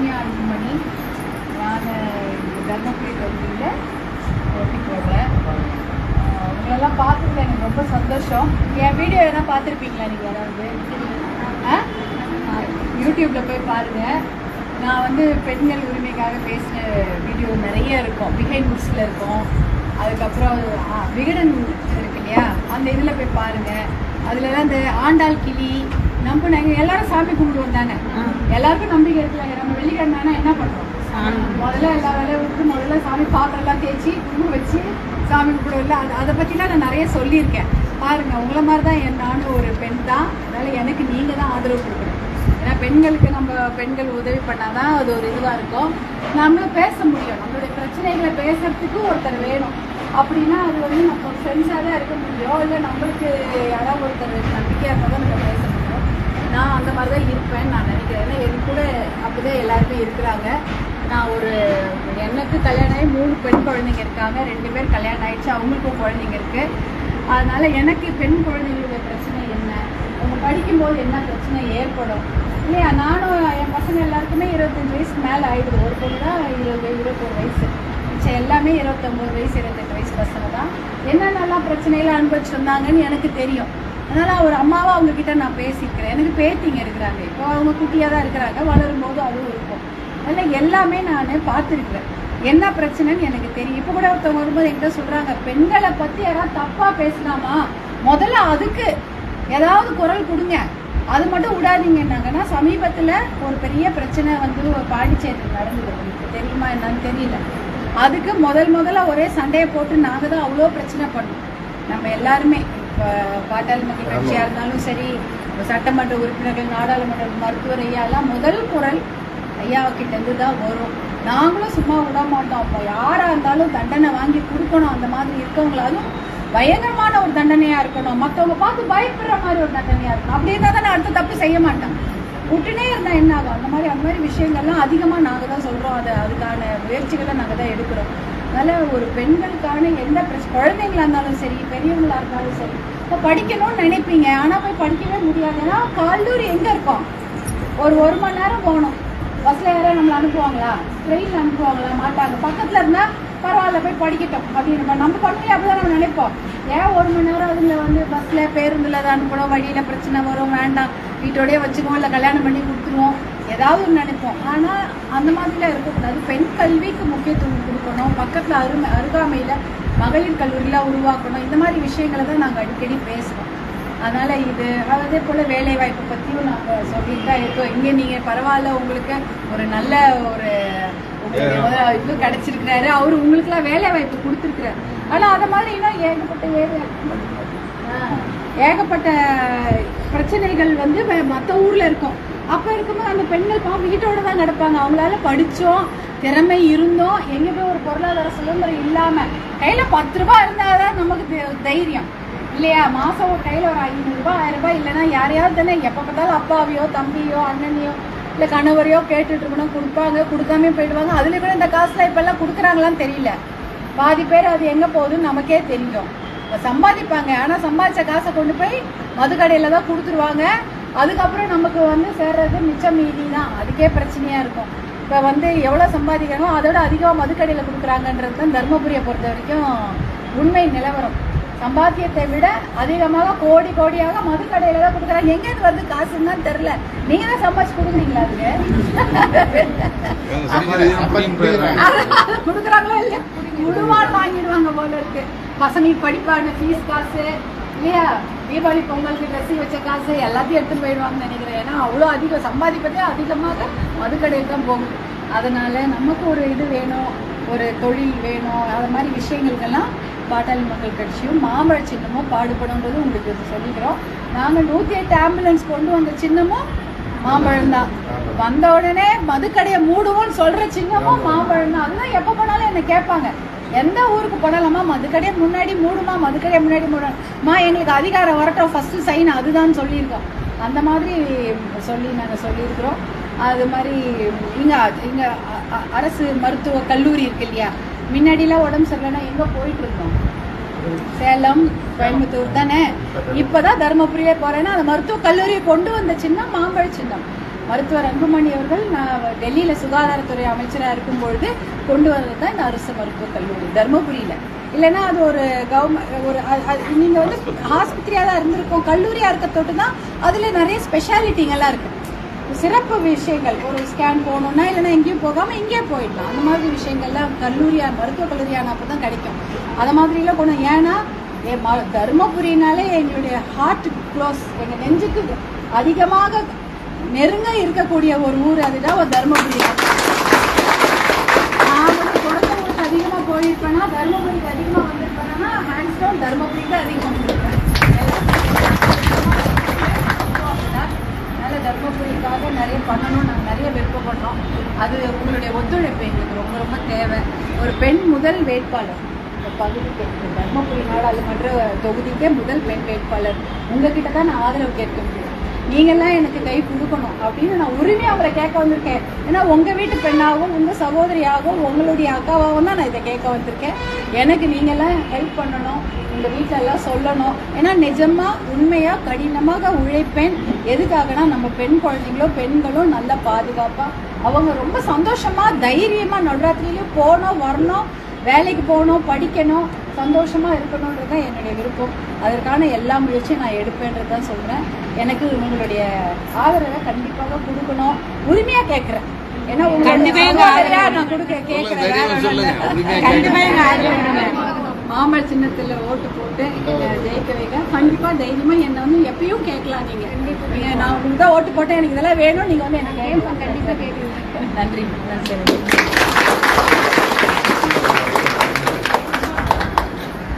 சரண்யா அன்புமணி நான் தர்மபுரி தொகுதியில் போடுறேன் ஆஹ் உங்களெல்லாம் பார்த்துருக்கேன் எனக்கு ரொம்ப சந்தோஷம். என் வீடியோ எதனா பார்த்துருப்பீங்களா நீங்கள் யாராவது? யூடியூப்பில் போய் பாருங்கள் நான் வந்து பெண்கள் உரிமைக்காக பேசின வீடியோ நிறைய இருக்கும். பிஹைண்ட் புக்ஸில் இருக்கும். அதுக்கப்புறம் விகடன் இருக்கு இல்லையா? அந்த இதில் போய் பாருங்கள் அதுலலாம் இந்த ஆண்டாள் கிளி நம்பினாங்க எல்லாரும் சாமி கும்பிடுவோம் தானே? எல்லாருக்கும் நம்பிக்கை இருக்குல்ல நம்ம வெள்ளிக்கிழமை என்ன பண்ணுறோம்? முதல்ல எல்லா வேலையும் விட்டு முதல்ல சாமி பாத்திரம்லாம் தேய்ச்சி குங்குமம் வச்சு சாமி கும்பிடுவோம்ல அது அதை பற்றிலாம் நான் நிறைய சொல்லியிருக்கேன். பாருங்க உங்களை மாதிரி தான் என் நானும் ஒரு பெண் தான். அதனால் எனக்கு நீங்கள் தான் ஆதரவு கொடுக்கணும். ஏன்னா பெண்களுக்கு நம்ம பெண்கள் உதவி பண்ணாதான் அது ஒரு இதுவாக இருக்கும். நம்மளும் பேச முடியும். நம்மளுடைய பிரச்சனைகளை பேசுறதுக்கு ஒருத்தர் வேணும். அப்படின்னா அது வந்து நம்ம ஃப்ரெண்ட்ஸாக தான் இருக்க முடியும். இல்லை நம்மளுக்கு யாராவது ஒருத்தர் நம்பிக்கையாக இருந்தால் தான் நம்ம பேச நான் அந்த மாதிரி தான் இருப்பேன் நான் நினைக்கிறேன். ஏன்னா என் கூட அப்படிதான் எல்லாருமே இருக்கிறாங்க. நான் ஒரு எனக்கு கல்யாணம் ஆகி மூணு பெண் குழந்தைங்க இருக்காங்க. ரெண்டு பேர் கல்யாணம் ஆயிடுச்சு அவங்களுக்கும் குழந்தைங்க இருக்கு. அதனால எனக்கு பெண் குழந்தைங்களுடைய பிரச்சனை என்ன? அவங்க படிக்கும்போது என்ன பிரச்சனை ஏற்படும்? இல்லையா? நானும் என் பசங்க எல்லாருக்குமே இருபத்தஞ்சு வயசுக்கு மேலே ஆயிடுது. ஒரு பொண்ணு தான் இருபது இருபத்தொரு வயசு. மிச்சம் எல்லாமே இருபத்தொம்பது வயசு இருபத்தெட்டு வயசு பசங்க தான். என்னென்னலாம் பிரச்சனைகளை அனுபவிச்சு வந்தாங்கன்னு எனக்கு தெரியும். அதனால ஒரு அம்மாவா அவங்க கிட்ட நான் பேசிக்கிறேன். எனக்கு பேத்திங்க இருக்கிறாங்க. இப்போ அவங்க குட்டியாக தான் இருக்கிறாங்க. வளரும் போது அதுவும் இருக்கும். அதில் எல்லாமே நான் பார்த்துருக்குறேன். என்ன பிரச்சனைன்னு எனக்கு தெரியும். இப்போ கூட ஒருத்தவங்க வரும்போது என்கிட்ட சொல்றாங்க பெண்களை பத்தி யாராவது தப்பா பேசினாமா முதல்ல அதுக்கு ஏதாவது குரல் கொடுங்க. அது மட்டும் விடாதீங்கன்னாங்கன்னா சமீபத்தில் ஒரு பெரிய பிரச்சனை வந்து ஒரு பாண்டிச்சேரியில் நடந்தது. உங்களுக்கு தெரியுமா என்னன்னு தெரியல. அதுக்கு முதல் முதல்ல ஒரே சண்டையை போட்டு நாங்கள் தான் அவ்வளோ பிரச்சனை பண்ணோம். நம்ம எல்லாருமே. இப்போ பாட்டாளி மக்கள் கட்சியாக இருந்தாலும் சரி சட்டமன்ற உறுப்பினர்கள் நாடாளுமன்ற மருத்துவர் ஐயா எல்லாம் முதல் குரல் ஐயா கிட்ட இருந்து தான் வரும். நாங்களும் சும்மா விட மாட்டோம். அப்போ யாராக இருந்தாலும் தண்டனை வாங்கி கொடுக்கணும். அந்த மாதிரி இருக்கவங்கள அதுவும் பயங்கரமான ஒரு தண்டனையா இருக்கணும். மற்றவங்க பார்த்து பயப்படுற மாதிரி ஒரு தண்டனையா இருக்கணும். அப்படி இருந்தால் தான் நான் அடுத்த தப்பு செய்ய மாட்டேன். விட்டுனே இருந்தா என்ன ஆகும்? அந்த மாதிரி அந்த மாதிரி விஷயங்கள்லாம் அதிகமாக நாங்கள் தான் சொல்கிறோம் அது அதுக்கான முயற்சிகளை நாங்கள் தான் எடுக்கிறோம். அதனால ஒரு பெண்களுக்கான எந்த பிரச்சனை குழந்தைங்களா இருந்தாலும் சரி பெரியவங்களா இருந்தாலும் சரி இப்போ படிக்கணும்னு நினைப்பீங்க. ஆனால் போய் படிக்கவே முடியாதுன்னா கல்லூரி எங்கே இருக்கும்? ஒரு ஒரு மணி நேரம் போகணும். பஸ்ஸில் யாரும் நம்மளை அனுப்புவாங்களா? ட்ரெயினில் அனுப்புவாங்களா? மாட்டாங்க. பக்கத்தில் இருந்தால் பரவாயில்ல போய் படிக்கட்டும். அப்படின்னு நம்ம- பண்ணுவோம் பண்ணி அப்படிதான் நம்ம நினைப்போம். ஏன் ஒரு மணி நேரம் அதுல வந்து பஸ்ஸில் பேருந்தில் தான் அனுப்பணும் வழியில் பிரச்சனை வரும் வேண்டாம். வீட்டோடயே வச்சுக்குவோம். இல்லை கல்யாணம் பண்ணி கொடுத்துருவோம். ஏதாவது ஒன்று நினைப்போம். ஆனால் அந்த மாதிரிலாம் இருக்கக்கூடாது. பெண் கல்விக்கு முக்கியத்துவம் கொடுக்கணும். பக்கத்தில் அருமை அருகாமையில் மகளிர் கல்லூரிலாம் உருவாக்கணும். இந்த மாதிரி விஷயங்களை தான் நாங்கள் அடிக்கடி பேசுகிறோம் அதனால இது அதே போல வேலை வாய்ப்பு பத்தியும் நாங்க சொல்லிட்டு தான் இருக்கோம். இங்க நீங்க பரவாயில்ல உங்களுக்கு ஒரு நல்ல ஒரு இது கிடைச்சிருக்கிறாரு. அவரு உங்களுக்குலாம் வேலை வாய்ப்பு கொடுத்துருக்கிறாரு. ஆனா அத மாதிரி இன்னும் ஏகப்பட்ட ஆ, ஏகப்பட்ட பிரச்சனைகள் வந்து மத்த ஊர்ல இருக்கும். அப்போ இருக்கும்போது அந்த பெண்கள் பாவம் வீட்டோட தான் கிடப்பாங்க அவங்களால படித்தோம் திறமை இருந்தோம் எங்கே போய் ஒரு பொருளாதார சுதந்திரம் இல்லாமல் கையில் பத்து ரூபாய் இருந்தாதான் நமக்கு தைரியம். இல்லையா? மாதம் ஒரு கையில் ஒரு ஐநூறுரூபா ஆயிரரூபா ஆயிரம் ரூபாய் இல்லைன்னா யாரையாவது தானே எப்போ பார்த்தாலும் அப்பாவையோ தம்பியோ அண்ணனையோ இல்லை கணவரையோ கேட்டுட்டு இருக்கணும் கொடுப்பாங்க கொடுக்காம போயிடுவாங்க. அதில் கூட இந்த காசுலாம் இப்போல்லாம் கொடுக்குறாங்களான்னு தெரியல. பாதி பேர் அது எங்கே போகுதுன்னு நமக்கே தெரியும். சம்பாதிப்பாங்க. ஆனால் சம்பாதிச்ச காசை கொண்டு போய் மதுக்கடையில் தான் கொடுத்துருவாங்க. அதுக்கப்புறம் நமக்கு வந்து சேர்றது மிச்சம் மீதி தான். அதுக்கே பிரச்சனையா இருக்கும். இப்ப வந்து எவ்வளவு சம்பாதிக்கிறாங்களோ அதோட அதிகமா மதுக்கடையில கொடுக்குறாங்கன்றது தான் தர்மபுரியை பொறுத்த வரைக்கும் உண்மை நிலவரம். சம்பாத்தியத்தை விட அதிகமாக கோடி கோடியாக மதுக்கடையில தான் கொடுக்குறாங்க. எங்க இருந்து வருது காசுன்னு தான் தெரியல. நீங்க தான் சம்பாதிச்சு கொடுக்குறீங்களா அதுக்கு? கொடுக்குறாங்களா இல்லையா? குடுவான் வாங்கிடுவாங்க போல இருக்கு. பசங்களுக்கு படிப்பான ஃபீஸ் காசு. இல்லையா? தீபாவளி பொங்கலுக்கு ட்ரெஸ் வச்ச காசு எல்லாத்தையும் எடுத்துட்டு போயிடுவாங்கன்னு நினைக்கிறேன். ஏன்னா அவ்வளோ அதிகம் சம்பாதிப்பதே அதிகமாக மதுக்கடையில் தான் போகும் அதனால நமக்கு ஒரு இது வேணும் ஒரு தொழில் வேணும் அது மாதிரி விஷயங்களுக்கெல்லாம் பாட்டாளி மக்கள் கட்சியும் மாம்பழ சின்னமும் பாடுபடுன்றது உங்களுக்கு சொல்லிக்கிறோம். நாங்கள் நூற்றி எட்டு ஆம்புலன்ஸ் கொண்டு வந்த சின்னமும் மாம்பழம் தான். வந்த உடனே மதுக்கடையை மூடுவோம்னு சொல்ற சின்னமும் மாம்பழம் தான். அதுதான் எப்போ போனாலும் என்ன கேட்பாங்க. எந்த ஊருக்கு போனாலும்மா மதுக்கடையை முன்னாடி மூடுமா மதுக்கடையை முன்னாடி மூடமா? எங்களுக்கு அதிகாரம் வரட்டும். ஃபர்ஸ்ட் சைன் அதுதான் சொல்லியிருக்கோம். அந்த மாதிரி சொல்லி நாங்கள் சொல்லியிருக்கிறோம். அது மாதிரி இங்கே இங்கே அரசு மருத்துவ கல்லூரி இருக்கு இல்லையா? முன்னாடிலாம் உடம்பு சரியில்லைன்னா எங்கே போயிட்டு இருந்தோம் சேலம் கோயம்புத்தூர் தானே? இப்பதான் தருமபுரியே போறேன்னா அந்த மருத்துவ கல்லூரியை கொண்டு வந்த சின்னம் மாம்பழ சின்னம். மருத்துவர் அன்புமணி அவர்கள் நான் டெல்லியில் சுகாதாரத்துறை அமைச்சராக இருக்கும் பொழுது கொண்டு வந்தது தான் இந்த அரசு மருத்துவக் கல்லூரி தருமபுரியில். இல்லைன்னா அது ஒரு கவர்மெண்ட் ஒரு நீங்கள் வந்து ஆஸ்பத்திரியாக தான் இருந்திருக்கோம் கல்லூரியாக இருக்க தொட்டு தான் அதில் நிறைய ஸ்பெஷாலிட்டிங்கெல்லாம் இருக்குது சிறப்பு விஷயங்கள் ஒரு ஸ்கேன் போகணுன்னா இல்லைன்னா எங்கேயும் போகாமல் இங்கேயே போயிடலாம். அந்த மாதிரி விஷயங்கள்லாம் கல்லூரியா மருத்துவக் கல்லூரியான அப்போ தான் கிடைக்கும். அதை மாதிரிலாம் போகணும் ஏன்னா என் ம தருமபுரினாலே எங்களுடைய ஹார்ட் க்ளோஸ் எங்கள் நெஞ்சுக்கு அதிகமாக நெருங்க இருக்கக்கூடிய ஒரு ஊர் அதுதான் ஒரு தருமபுரி. தான். நான் வந்து அதிகமாக போயிருப்பேன்னா தருமபுரிக்கு அதிகமாக வந்திருப்பேன்னா ஹேண்ட்ஸ் டவுன் தருமபுரிக்கு தான் அதிகமாக வந்திருப்பேன். அதனால் தர்மபுரிக்காக நிறைய பண்ணணும் நாங்கள் நிறைய விருப்பப்படுறோம். அது உங்களுடைய ஒத்துழைப்பு எங்களுக்கு ரொம்ப ரொம்ப தேவை. ஒரு பெண் முதல் வேட்பாளர். இந்த பகுதிக்கு இந்த தர்மபுரி நாடாளுமன்ற தொகுதிக்கே முதல் பெண் வேட்பாளர். உங்ககிட்ட தான் நான் ஆதரவு கேட்க முடியும். நீங்கள்லாம் எனக்கு கை கொடுக்கணும் அப்படின்னு நான் உரிமையாக அவரை கேட்க வந்திருக்கேன். ஏன்னா உங்கள் வீட்டு பெண்ணாகவும் உங்கள் சகோதரியாகவும் உங்களுடைய அக்காவாகவும் தான் நான் இதை கேட்க வந்திருக்கேன். எனக்கு நீங்கள்லாம் ஹெல்ப் பண்ணணும் உங்கள் வீட்டிலெல்லாம் சொல்லணும். ஏன்னா நிஜமாக உண்மையாக கடினமாக உழைப்பேன். எதுக்காகனா நம்ம பெண் குழந்தைங்களோ பெண்களும் நல்ல பாதுகாப்பாக அவங்க ரொம்ப சந்தோஷமாக தைரியமாக நடுராத்திரியிலையும் போகணும் வரணும் வேலைக்கு போகணும் படிக்கணும் சந்தோஷமாக இருக்கணுன்றது தான் என்னுடைய விருப்பம். அதற்கான எல்லா முயற்சியும் நான் எடுப்பேன்றது தான் சொல்கிறேன் எனக்கு உங்களுடைய ஆதரவை கண்டிப்பாக கொடுக்கணும். உரிமையாக கேட்குறேன். ஏன்னா நான் கொடுக்க. கேட்குறேன். உரிமையா கண்டிப்பா எங்க ஆதரவு மாமல் சின்னத்தில் ஓட்டு போட்டு ஜெயிக்க வைக்க கண்டிப்பாக தைரியமாக என்னை வந்து எப்பயும் கேட்கலாம் நீங்கள் நீங்கள் நான் உங்களுக்கு தான் ஓட்டு போட்டேன். எனக்கு இதெல்லாம் வேணும். நீங்கள் வந்து எனக்கு கேட்கலாம். கண்டிப்பாக கேட்குறீங்க நன்றி. நன்றி.